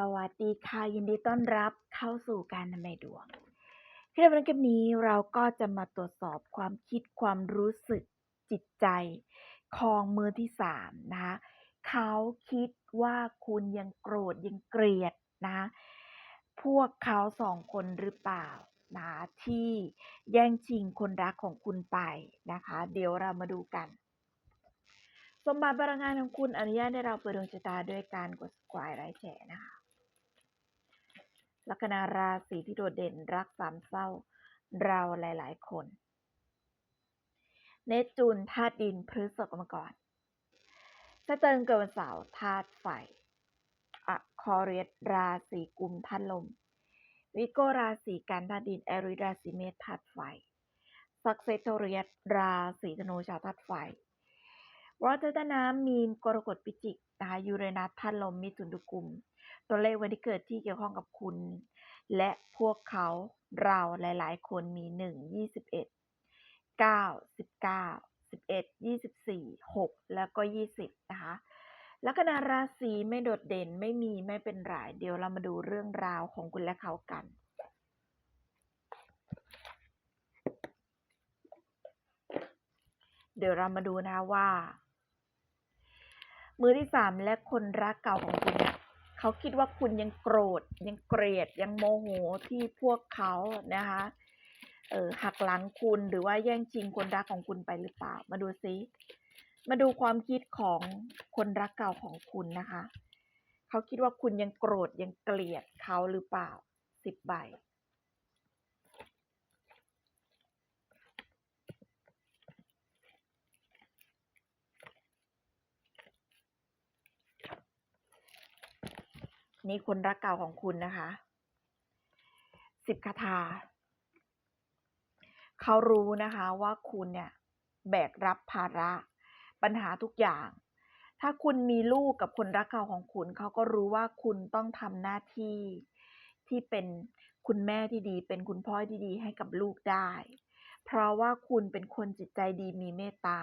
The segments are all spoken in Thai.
สวัสดีค่ะ ยินดีต้อนรับเข้าสู่การทำนดวงคลิปวันนี้เราก็จะมาตรวจสอบความคิดความรู้สึกจิตใจของมือที่สามนะคะเขาคิดว่าคุณยังโกรธยังเกลียดนะพวกเขาสองคนหรือเปล่านะที่แย่งชิงคนรักของคุณไปนะคะ เดี๋ยวเรามาดูกันสมบัติพลังงานของคุณอนุญาตให้เราเปิดดวงชะตาด้วยการกด subscribe ไลค์แชร์นะคะ ลัคนาราศีที่โดดเด่นรักสามเศร้า เราหลาย ๆ คน เนจูนธาตุดินพฤษภกรรมกรสเติงเกิดวันเสาร์ธาตุไฟอะคอเรียสราศีกุมธาตุลม วิโกราศีกันธาตุดินแอริราศีเมษธาตุไฟซักเซโทเรียราศีธนูชาวธาตุไฟวอเตอร์น้ำมีนกรกฎพิจิกนะคะยูเรนัสธาตุลมมิถุนทุกุม ตัวเลขวันที่เกิดที่เกี่ยวข้องกับคุณ และพวกเขาเราหลายๆ คนมีหนึ่งยี่สิบเอ็ดเก้าสิบเก้าสิบเอ็ดยี่สิบสี่หกแล้วก็ยี่สิบนะคะลัคนาราศีไม่โดดเด่นไม่มีไม่เป็นไรเดี๋ยวเรามาดูเรื่องราวของคุณและเขากัน เดี๋ยวเรามาดูนะว่า มือที่สามและคนรักเก่าของคุณ เขาคิดว่าคุณยังโกรธ ยังเกลียด ยังโมโหที่พวกเขานะคะเออหักหลังคุณหรือว่าแย่งชิงคนรักของคุณไปหรือเปล่า มาดูซิ มาดูความคิดของคนรักเก่าของคุณนะคะ เขาคิดว่าคุณยังโกรธยังเกลียดเขาหรือเปล่าสิบใบ นี่คนรักเก่าของคุณนะคะสิบคาถาเขารู้นะคะว่าคุณเนี่ยแบกรับภาระปัญหาทุกอย่าง ถ้าคุณมีลูกกับคนรักเก่าของคุณ เขาก็รู้ว่าคุณต้องทำหน้าที่ที่เป็นคุณแม่ที่ดี เป็นคุณพ่อที่ดีให้กับลูกได้ เพราะว่าคุณเป็นคนจิตใจดีมีเมตตา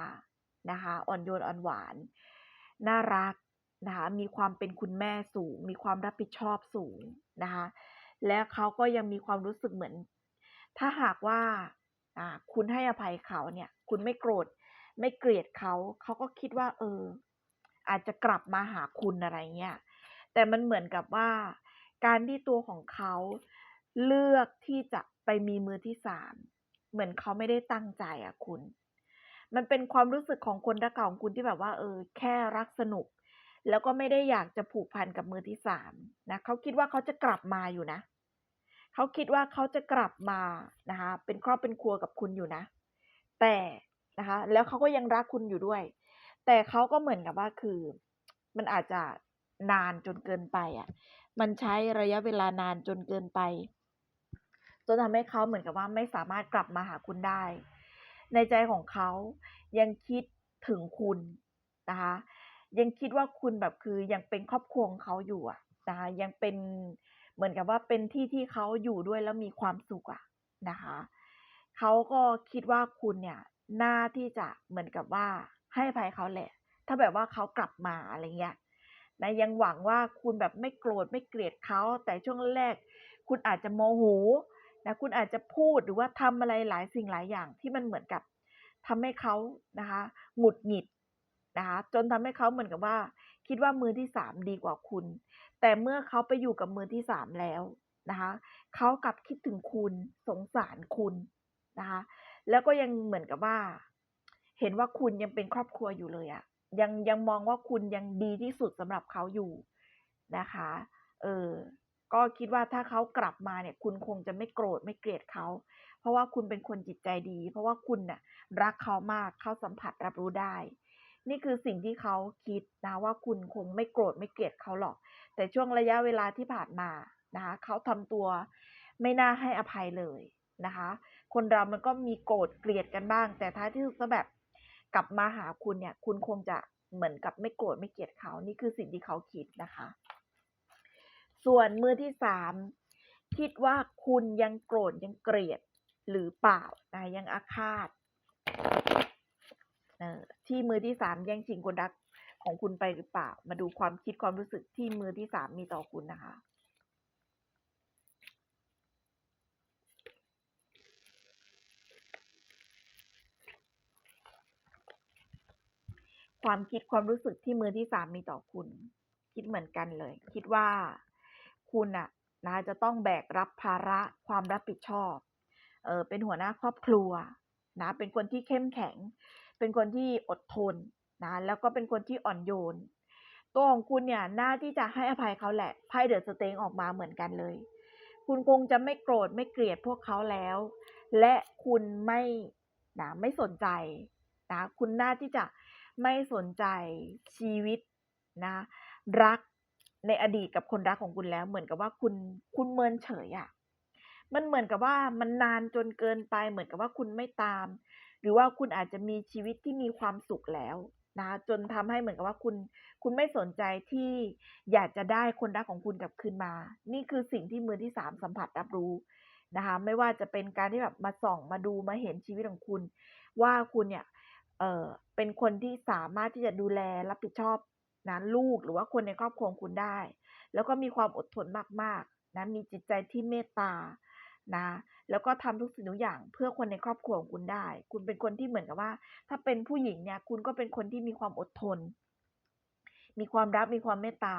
นะคะ อ่อนโยนอ่อนหวาน น่ารัก นะคะมีความเป็นคุณแม่สูง มีความรับผิดชอบสูงนะคะและเขาก็ยังมีความรู้สึกเหมือน ถ้าหากว่าคุณให้อภัยเขาเนี่ย คุณไม่โกรธไม่เกลียดเขาเขาก็คิดว่า เออ อาจจะกลับมาหาคุณอะไรเงี้ยแต่มันเหมือนกับว่า การที่ตัวของเขาเลือกที่จะไปมีมือที่สามเหมือนเขาไม่ได้ตั้งใจอะคุณ มันเป็นความรู้สึกของคนรักเก่าของคุณที่แบบว่า เออ แค่รักสนุก แล้วก็ไม่ได้อยากจะผูกพันกับมือที่สามนะเขาคิดว่าเขาจะกลับมาอยู่นะ เขาคิดว่าเขาจะกลับมานะคะ เป็นครอบเป็นครัวกับคุณอยู่นะ แต่นะคะ แล้วเขาก็ยังรักคุณอยู่ด้วย แต่เขาก็เหมือนกับว่าคือ มันอาจจะนานจนเกินไปอะ มันใช้ระยะเวลานานจนเกินไปจนทำให้เขาเหมือนกับว่าไม่สามารถกลับมาหาคุณได้ ในใจของเขายังคิดถึงคุณนะคะ ยังคิดว่าคุณแบบคือยังเป็นครอบครัวของเขาอยู่อะนะคะยังเป็นเหมือนกับว่าเป็นที่ที่เขาอยู่ด้วยแล้วมีความสุขอะนะคะเขาก็คิดว่าคุณเนี่ยน่าที่จะเหมือนกับว่าให้ภัยเขาแหละ ถ้าแบบว่าเขากลับมาอะไรเงี้ยนะยังหวังว่าคุณแบบไม่โกรธไม่เกลียดเขาแต่ช่วงแรก คุณอาจจะโมโหนะคุณอาจจะพูดหรือว่าทำอะไรหลายสิ่งหลายอย่างที่มันเหมือนกับทำให้เขานะคะหงุดหงิด นะคะจนทำให้เขาเหมือนกับว่า คิดว่ามือที่สามดีกว่าคุณ แต่เมื่อเขาไปอยู่กับมือที่สามแล้วนะคะเขากลับคิดถึงคุณสงสารคุณนะคะแล้วก็ยังเหมือนกับว่า เห็นว่าคุณยังเป็นครอบครัวอยู่เลยอะยังยังมองว่าคุณยังดีที่สุดสำหรับเขาอยู่นะคะ เออก็คิดว่าถ้าเขากลับมาเนี่ย คุณคงจะไม่โกรธไม่เกลียดเขา เพราะว่าคุณเป็นคนจิตใจดี เพราะว่าคุณน่ะรักเขามากเขาสัมผัสรับรู้ได้ นี่คือสิ่งที่เขาคิดนะว่าคุณคงไม่โกรธไม่เกลียดเขาหรอก แต่ช่วงระยะเวลาที่ผ่านมานะคะเขาทำตัวไม่น่าให้อภัยเลยนะคะ คนเรามันก็มีโกรธเกลียดกันบ้าง แต่ท้ายที่สุดก็แบบกลับมาหาคุณเนี่ย คุณคงจะเหมือนกับไม่โกรธไม่เกลียดเขานี่คือสิ่งที่เขาคิดนะคะ ส่วนมือที่สามคิดว่าคุณยังโกรธยังเกลียดหรือเปล่านะยังอาฆาต ที่มือที่สามแย่งชิงคนรักของคุณไปหรือเปล่า มาดูความคิดความรู้สึกที่มือที่สามมีต่อคุณนะคะความคิดความรู้สึกที่มือที่สามมีต่อคุณ คิดเหมือนกันเลย คิดว่าคุณอะนะจะต้องแบกรับภาระความรับผิดชอบเออเป็นหัวหน้าครอบครัวนะเป็นคนที่เข้มแข็ง เป็นคนที่อดทนนะแล้วก็เป็นคนที่อ่อนโยน ตัวของคุณเนี่ยน่าที่จะให้อภัยเขาแหละไพ่เดอะสเตงออกมาเหมือนกันเลย คุณคงจะไม่โกรธไม่เกลียดพวกเขาแล้ว และคุณไม่นะไม่สนใจนะคุณน่าที่จะไม่สนใจชีวิตนะรักในอดีตกับคนรักของคุณแล้วเหมือนกับว่าคุณคุณเมินเฉยอะ่ะมันเหมือนกับว่ามันนานจนเกินไปเหมือนกับว่าคุณไม่ตาม หรือว่าคุณอาจจะมีชีวิตที่มีความสุขแล้วนะจนทำให้เหมือนกับว่าคุณคุณไม่สนใจที่อยากจะได้คนรักของคุณกลับคืนมา นี่คือสิ่งที่มือที่สามสัมผัสรับรู้นะคะไม่ว่าจะเป็นการที่แบบมาส่องมาดูมาเห็นชีวิตของคุณ ว่าคุณเนี่ยเออเป็นคนที่สามารถที่จะดูแลรับผิดชอบนะลูกหรือว่าคนในครอบครัวคุณได้ แล้วก็มีความอดทนมากๆนะมีจิตใจที่เมตตา นะแล้วก็ทำทุกสิ่งทุกอย่างเพื่อคนในครอบครัวของคุณได้ คุณเป็นคนที่เหมือนกับว่า ถ้าเป็นผู้หญิงเนี่ย คุณก็เป็นคนที่มีความอดทน มีความรักมีความเมตตา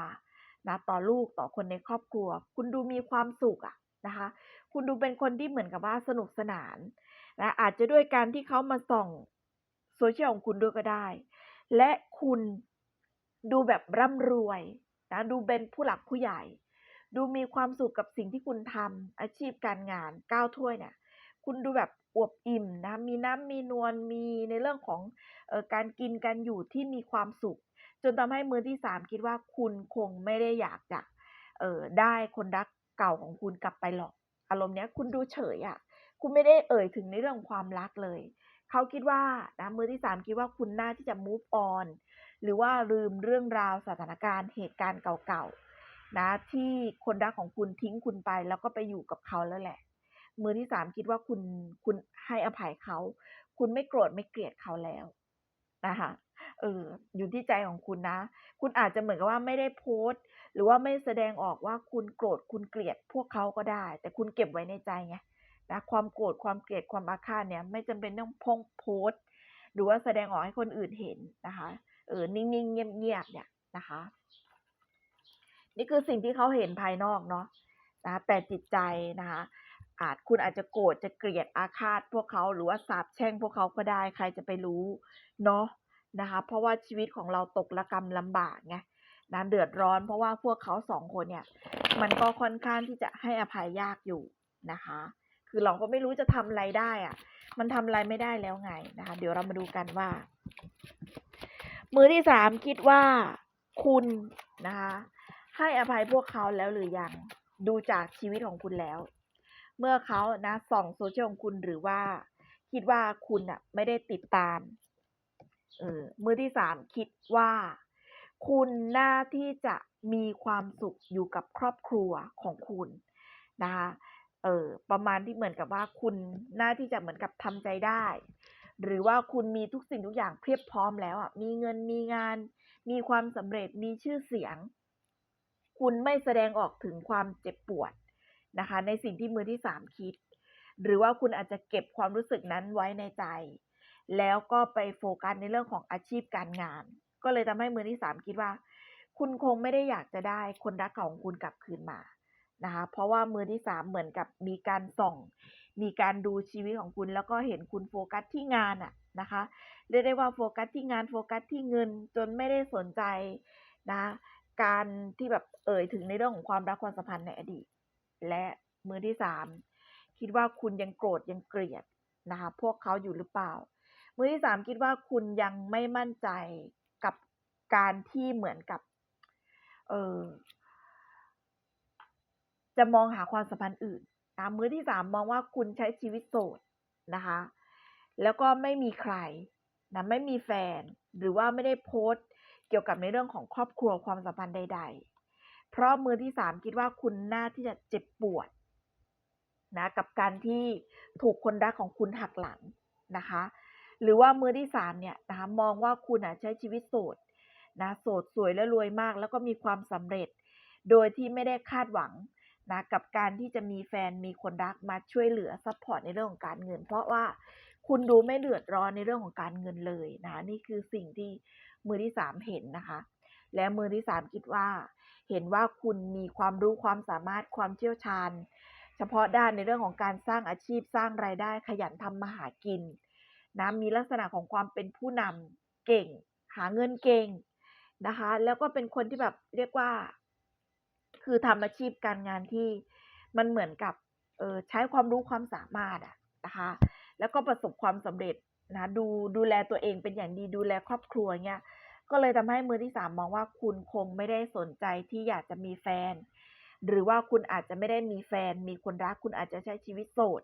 นะต่อลูกต่อคนในครอบครัว คุณดูมีความสุขอะนะคะ คุณดูเป็นคนที่เหมือนกับว่าสนุกสนานนะอาจจะด้วยการที่เขามาส่องโซเชียลของคุณด้วยก็ได้ และคุณดูแบบร่ำรวยนะดูเป็นผู้หลักผู้ใหญ่ ดูมีความสุขกับสิ่งที่คุณทำอาชีพการงานก้าวถ้วยเนี่ย คุณดูแบบอวบอิ่มนะมีน้ำมีนวลมีในเรื่องของออการกินการอยู่ที่มีความสุข จนทำให้มือที่สามคิดว่าคุณคงไม่ได้อยากจะเออได้คนรักเก่าของคุณกลับไปหรอก อารมณ์เนี้ยคุณดูเฉยอะ่ะ คุณไม่ได้เอ่ยถึงในเรื่องความรักเลย เขาคิดว่านะมือที่สามคิดว่าคุณน่าที่จะ move on หรือว่าลืมเรื่องราวสถานการณ์เหตุการณ์เก่าๆ นะที่คนรักของคุณทิ้งคุณไป แล้วก็ไปอยู่กับเขาแล้วแหละ มือที่สามคิดว่าคุณคุณให้อภัยเขา คุณไม่โกรธไม่เกลียดเขาแล้วนะคะเอออยู่ที่ใจของคุณนะ คุณอาจจะเหมือนกับว่าไม่ได้โพสต์ หรือว่าไม่แสดงออกว่าคุณโกรธคุณเกลียดพวกเขาก็ได้ แต่คุณเก็บไว้ในใจไงนะความโกรธความเกลียดความอาฆาตเนี่ย ไม่จำเป็นต้องพงโพสต์ หรือว่าแสดงออกให้คนอื่นเห็นนะคะเออนิ่งๆเงียบๆเนี่ยนะคะ นี่คือสิ่งที่เขาเห็นภายนอกเนาะนะแต่จิตใจนะคะ อาจคุณอาจจะโกรธจะเกลียดอาฆาตพวกเขาหรือว่าสาบแช่งพวกเขาก็ได้ใครจะไปรู้เนาะนะคะ เพราะว่าชีวิตของเราตกระกรรมลำบากไงนะเดือดร้อน เพราะว่าพวกเขาสองคนเนี่ย มันก็ค่อนข้างที่จะให้อภัยยากอยู่นะคะ คือเราก็ไม่รู้จะทำอะไรได้อะมันทำอะไรไม่ได้แล้วไงนะคะ เดี๋ยวเรามาดูกันว่า มือที่สามคิดว่าคุณนะคะ ให้อภัยพวกเขาแล้วหรือยัง ดูจากชีวิตของคุณแล้ว เมื่อเขานะส่องโซเชียลของคุณหรือว่า คิดว่าคุณอะไม่ได้ติดตามเออมือที่สามคิดว่า คุณน่าที่จะมีความสุขอยู่กับครอบครัวของคุณนะคะเออประมาณที่เหมือนกับว่าคุณน่าที่จะเหมือนกับทำใจได้ หรือว่าคุณมีทุกสิ่งทุกอย่างเพียบพร้อมแล้วอะมีเงินมีงาน มีความสำเร็จมีชื่อเสียง คุณไม่แสดงออกถึงความเจ็บปวดนะคะ ในสิ่งที่มือที่สามคิด หรือว่าคุณอาจจะเก็บความรู้สึกนั้นไว้ในใจ แล้วก็ไปโฟกัสในเรื่องของอาชีพการงาน ก็เลยทำให้มือที่สามคิดว่า คุณคงไม่ได้อยากจะได้คนรักของคุณกลับคืนมานะคะ เพราะว่ามือที่สามเหมือนกับมีการส่อง มีการดูชีวิตของคุณ แล้วก็เห็นคุณโฟกัสที่งานอะนะคะเรียกได้ว่าโฟกัสที่งานโฟกัสที่เงินจนไม่ได้สนใจนะ การที่แบบเอ่ยถึงในเรื่องของความรักความสัมพันธ์ในอดีต และมือที่สามคิดว่าคุณยังโกรธยังเกลียดนะคะพวกเขาอยู่หรือเปล่า มือที่สามคิดว่าคุณยังไม่มั่นใจกับการที่เหมือนกับ เออจะมองหาความสัมพันธ์อื่นนะมือที่สามมองว่าคุณใช้ชีวิตโสดนะคะ แล้วก็ไม่มีใครนะไม่มีแฟน หรือว่าไม่ได้โพสต์ เกี่ยวกับในเรื่องของครอบครัวความสัมพันธ์ใด ๆ เพราะมือที่สามคิดว่าคุณน่าที่จะเจ็บปวดนะกับการที่ถูกคนรักของคุณหักหลังนะคะ หรือว่ามือที่สามเนี่ยนะคะมองว่าคุณใช้ชีวิตโสดนะโสดสวยและรวยมาก แล้วก็มีความสำเร็จ โดยที่ไม่ได้คาดหวัง นะกับการที่จะมีแฟนมีคนรักมาช่วยเหลือซัพพอร์ตในเรื่องของการเงิน เพราะว่าคุณดูไม่เดือดร้อนในเรื่องของการเงินเลยนะนี่คือสิ่งที่มือที่สามเห็นนะคะ และมือที่สามคิดว่า เห็นว่าคุณมีความรู้ความสามารถความเชี่ยวชาญ เฉพาะด้านในเรื่องของการสร้างอาชีพสร้างรายได้ขยันทำมาหากินนะมีลักษณะของความเป็นผู้นำเก่ง หาเงินเก่งนะคะ แล้วก็เป็นคนที่แบบเรียกว่า คือทำอาชีพการงานที่มันเหมือนกับเออใช้ความรู้ความสามารถอะนะคะ แล้วก็ประสบความสำเร็จนะดูดูแลตัวเองเป็นอย่างดีดูแลครอบครัวเงี้ยก็เลยทำให้มือที่สามมองว่าคุณคงไม่ได้สนใจที่อยากจะมีแฟน หรือว่าคุณอาจจะไม่ได้มีแฟน มีคนรักคุณอาจจะใช้ชีวิตโสด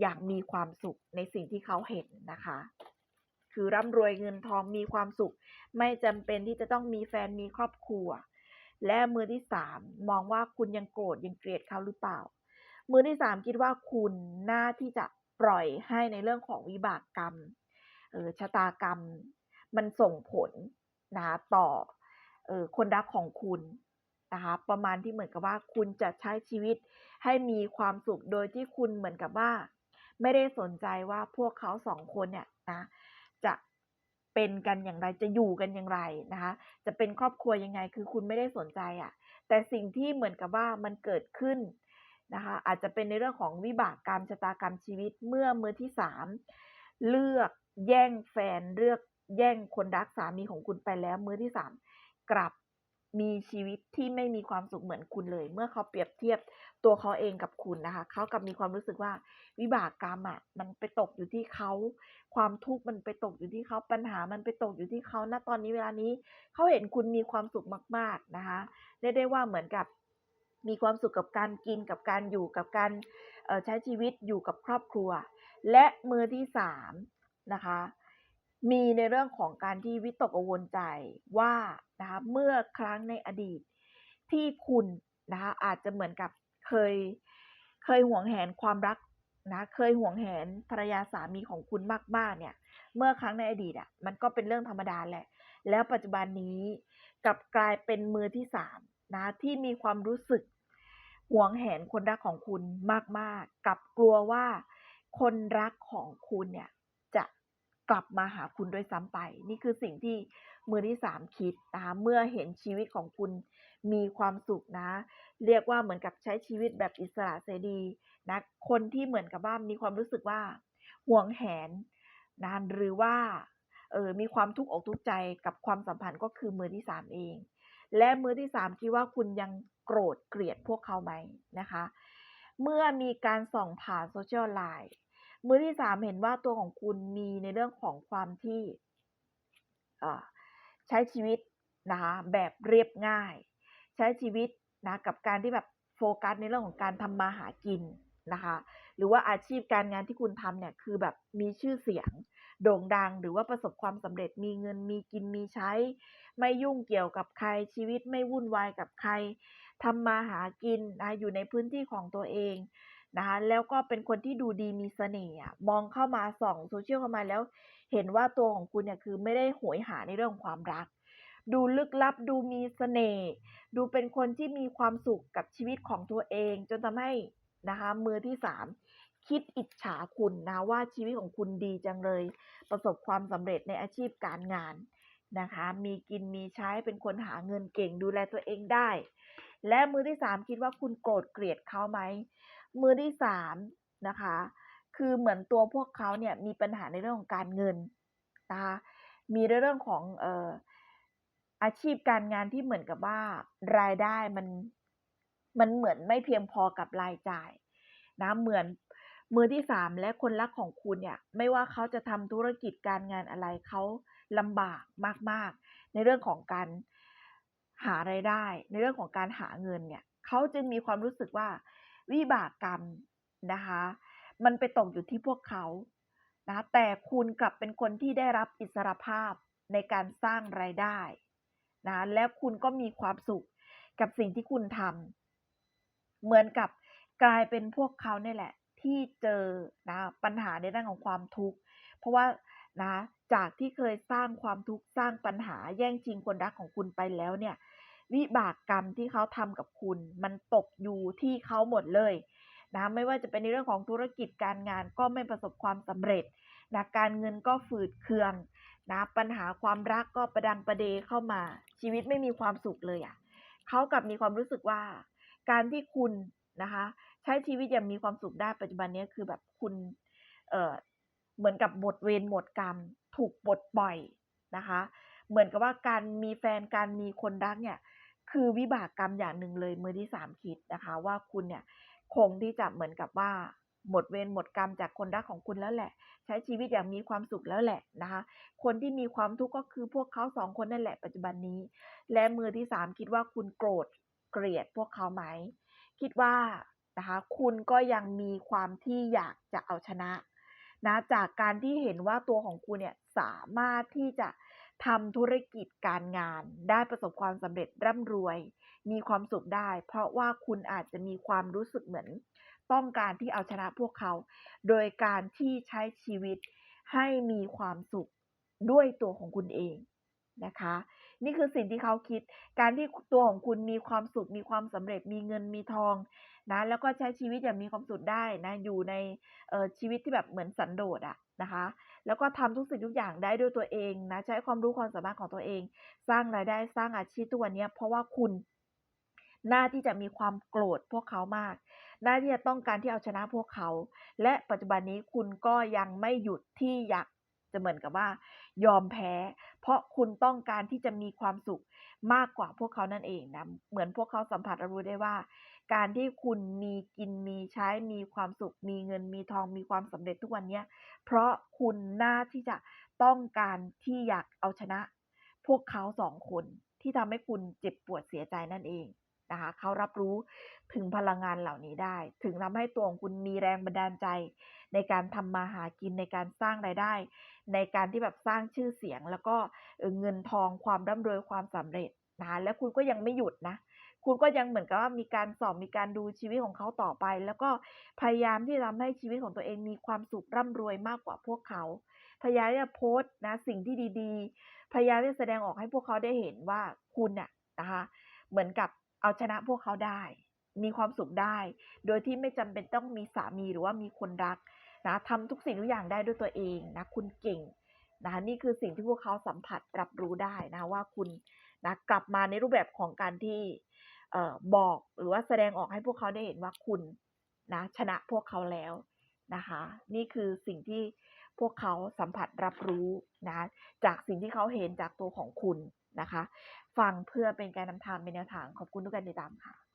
อยางมีความสุขในสิ่งที่เขาเห็นนะคะ คือร่ำรวยเงินทองมีความสุข ไม่จำเป็นที่จะต้องมีแฟนมีครอบครัว และมือที่สามมองว่าคุณยังโกรธยังเกลียดเขาหรือเปล่า มือที่สามคิดว่าคุณน่าที่จะปล่อยให้ในเรื่องของวิบากกรรมเออชะตากรรม มันส่งผลนะต่อเออคนรักของคุณนะคะประมาณที่เหมือนกับว่าคุณจะใช้ชีวิตให้มีความสุขโดยที่คุณเหมือนกับว่า ไม่ได้สนใจว่าพวกเขาสองคนเนี่ยนะจะ เป็นกันอย่างไรจะอยู่กันอย่างไรนะคะ จะเป็นครอบครัวยังไงคือคุณไม่ได้สนใจอะ่ะ แต่สิ่งที่เหมือนกับว่ามันเกิดขึ้นนะคะ อาจจะเป็นในเรื่องของวิบากกรรมชะตากรรมชีวิตเมื่อมือที่สามเลือกแย่งแฟนเลือกแย่งคนรักสามีของคุณไปแล้วมือที่สามกลับ มีชีวิตที่ไม่มีความสุขเหมือนคุณเลย เมื่อเขาเปรียบเทียบตัวเขาเองกับคุณนะคะ เขากับมีความรู้สึกว่าวิบากกรรมอะมันไปตกอยู่ที่เขา ความทุกข์มันไปตกอยู่ที่เขาปัญหามันไปตกอยู่ที่เขาณตอนนี้เวลานี้เขาเห็นคุณมีความสุขมาก ๆนะคะเรียกได้ว่าเหมือนกับมีความสุขกับการกินกับการอยู่กับการใช้ชีวิตอยู่กับครอบครัว และมือที่สามนะคะมีในเรื่องของการที่วิตกกังวลใจว่า นะคะเมื่อครั้งในอดีต ที่คุณนะคะอาจจะเหมือนกับเคยเคยห่วงแหนความรักนะเคยห่วงแหนภรรยาสามีของคุณมากๆเนี่ย เมื่อครั้งในอดีตอะมันก็เป็นเรื่องธรรมดาแหละ แล้วปัจจุบันนี้กลับกลายเป็นมือที่สามนะที่มีความรู้สึกห่วงแหนคนรักของคุณมากๆกับกลัวว่าคนรักของคุณเนี่ยจะกลับมาหาคุณด้วยซ้ำไป นี่คือสิ่งที่ มือที่สามคิดนะคะเมื่อเห็นชีวิตของคุณมีความสุขนะ เรียกว่าเหมือนกับใช้ชีวิตแบบอิสระเสรีนะคนที่เหมือนกับว่ามีความรู้สึกว่าห่วงแหนนะหรือว่าเออมีความทุกข์อกทุกข์ใจกับความสัมพันธ์ก็คือมือที่สามเอง และมือที่สามคิดว่าคุณยังโกรธเกลียดพวกเขาไหมนะคะ เมื่อมีการส่องผ่านโซเชียลไลน์มือที่สามเห็นว่าตัวของคุณมีในเรื่องของความที่ ใช้ชีวิตนะคะแบบเรียบง่าย ใช้ชีวิตนะกับการที่แบบโฟกัสในเรื่องของการทำมาหากินนะคะหรือว่าอาชีพการงานที่คุณทำเนี่ยคือแบบมีชื่อเสียงโด่งดัง หรือว่าประสบความสำเร็จมีเงินมีกินมีใช้ ไม่ยุ่งเกี่ยวกับใครชีวิตไม่วุ่นวายกับใครทำมาหากินนะอยู่ในพื้นที่ของตัวเอง นะคะแล้วก็เป็นคนที่ดูดีมีเสน่ห์มองเข้ามาส่องโซเชียลเข้ามาแล้ว เห็นว่าตัวของคุณเนี่ยคือไม่ได้หวยหาในเรื่องของความรัก ดูลึกลับดูมีเสน่ห์ดูเป็นคนที่มีความสุขกับชีวิตของตัวเอง จนทำให้นะคะมือที่สามคิดอิจฉาคุณนะว่าชีวิตของคุณดีจังเลย ประสบความสำเร็จในอาชีพการงานนะคะ มีกินมีใช้เป็นคนหาเงินเก่งดูแลตัวเองได้ และมือที่สามคิดว่าคุณโกรธเกลียดเขาไหม มือที่สามนะคะ คือเหมือนตัวพวกเขาเนี่ยมีปัญหาในเรื่องของการเงินนะคะมีในเรื่องของเอ่ออาชีพการงานที่เหมือนกับว่ารายได้มันมันเหมือนไม่เพียงพอกับรายจ่ายนะเหมือนมือที่สามและคนรักของคุณเนี่ย ไม่ว่าเขาจะทำธุรกิจการงานอะไรเขาลำบากมาก ๆ ในเรื่องของการหาไรายได้ ในเรื่องของการหาเงินเนี่ยเขาจึงมีความรู้สึกว่า วิบากกรรมนะคะ มันไปตกอยู่ที่พวกเขานะแต่คุณกลับเป็นคนที่ได้รับอิสรภาพในการสร้างไรายได้นะและคุณก็มีความสุขกับสิ่งที่คุณทำเหมือนกับกลายเป็นพวกเขาเนี่ยแหละ ที่เจอนะปัญหาในด้านของความทุกข์ เพราะว่านะจากที่เคยสร้างความทุกข์สร้างปัญหาแย่งชิงคนรักของคุณไปแล้วเนี่ย วิบากกรรมที่เขาทำกับคุณ มันตกอยู่ที่เขาหมดเลยนะไม่ว่าจะเป็นในเรื่องของธุรกิจการงานก็ไม่ประสบความสำเร็จนะการเงินก็ฝืดเคืองนะปัญหาความรักก็ประดังประเดเข้ามา ชีวิตไม่มีความสุขเลยอะ่ะเขากลับมีความรู้สึกว่า การที่คุณนะคะใช้ชีวิตอย่างมีความสุขได้ปัจจุบันนี้คือแบบคุณเอ่อเหมือนกับหมดเวรหมดกรรม ถูกปลดปล่อยนะคะ เหมือนกับว่าการมีแฟนการมีคนรักเนี่ย คือวิบากกรรมอย่างหนึ่งเลยมือที่สามคิดนะคะ ว่าคุณเนี่ยคงที่จะเหมือนกับว่าหมดเวรหมดกรรมจากคนรักของคุณแล้วแหละ ใช้ชีวิตอย่างมีความสุขแล้วแหละนะคะ คนที่มีความทุกข์ก็คือพวกเขาสองคนนั่นแหละปัจจุบันนี้ และมือที่สามคิดว่าคุณโกรธเกลียดพวกเขาไหม คิดว่านะคะคุณก็ยังมีความที่อยากจะเอาชนะนะจากการที่เห็นว่าตัวของคุณเนี่ยสามารถที่จะ ทำธุรกิจการงาน ได้ประสบความสำเร็จร่ำรวย มีความสุขได้ เพราะว่าคุณอาจจะมีความรู้สึกเหมือน ต้องการที่เอาชนะพวกเขา โดยการที่ใช้ชีวิตให้มีความสุขด้วยตัวของคุณเอง นะคะ นี่คือสิ่งที่เขาคิด การที่ตัวของคุณมีความสุข มีความสำเร็จ มีเงิน มีทองนะ แล้วก็ใช้ชีวิตอย่างมีความสุขได้นะ อยู่ในเชีวิตที่แบบเหมือนสันโดษอะนะคะ แล้วก็ทำทุกสิ่งทุกอย่างได้ด้วยตัวเองนะ ใช้ความรู้ความสามารถของตัวเอง สร้างรายได้ สร้างอาชีพทุกวันนี้เพราะว่าคุณน่าที่จะมีความโกรธพวกเขามากน่าที่จะต้องการที่เอาชนะพวกเขา และปัจจุบันนี้คุณก็ยังไม่หยุดที่อยากจะเหมือนกับว่า ยอมแพ้ เพราะคุณต้องการที่จะมีความสุขมากกว่าพวกเขานั่นเองนะ เหมือนพวกเขาสัมผัสรู้ได้ว่า การที่คุณมีกินมีใช้มีความสุข มีเงินมีทองมีความสำเร็จทุกวันเนี้ยเพราะคุณน่าที่จะต้องการที่อยากเอาชนะ พวกเขาสองคนที่ทำให้คุณเจ็บปวดเสียใจนั่นเอง นะคะเขารับรู้ถึงพลังงานเหล่านี้ได้ ถึงทำให้ตัวของคุณมีแรงบันดาลใจ ในการทำมาหากินในการสร้างรายได้ ในการที่แบบสร้างชื่อเสียง แล้วก็เงินทองความร่ำรวยความสำเร็จนะะและคุณก็ยังไม่หยุดนะ คุณก็ยังเหมือนกับว่ามีการสอบมีการดูชีวิตของเขาต่อไป แล้วก็พยายามที่จะทำให้ชีวิตของตัวเองมีความสุขร่ำรวยมากกว่าพวกเขา พยายามจะโพสต์นะสิ่งที่ดี ๆ พยายามที่จะแสดงออกให้พวกเขาได้เห็นว่าคุณน่ะนะคะเหมือนกับ เอาชนะพวกเขาได้ มีความสุขได้ โดยที่ไม่จำเป็นต้องมีสามีหรือว่ามีคนรักนะทำทุกสิ่งทุกอย่างได้ด้วยตัวเองนะคุณเก่งนะคะนี่คือสิ่งที่พวกเขาสัมผัสรับรู้ได้นะว่าคุณนะกลับมาในรูปแบบของการที่เอ่อบอกหรือว่าแสดงออกให้พวกเขาได้เห็นว่าคุณนะชนะพวกเขาแล้วนะคะ นี่คือสิ่งที่พวกเขาสัมผัสรับรู้นะจากสิ่งที่เขาเห็นจากตัวของคุณ นะคะ ฟังเพื่อเป็นการนำทางเป็นแนวทางขอบคุณทุกการติดตามค่ะ